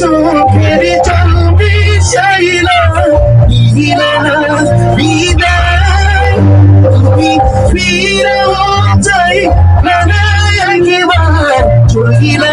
চোখের জল বিষাইল বিদায়। তুমি ফিরাও চাই না একবার চলিলা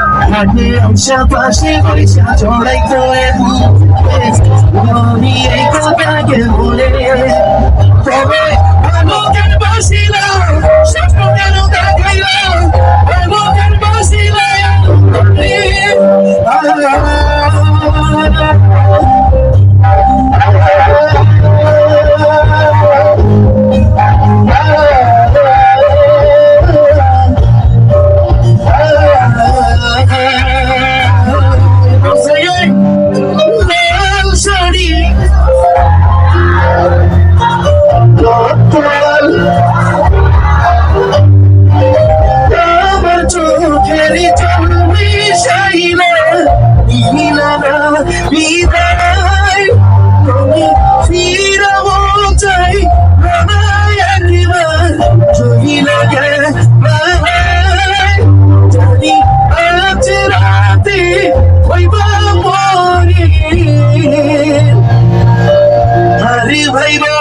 আমি এই কথাকে বলে তবে ভাইরা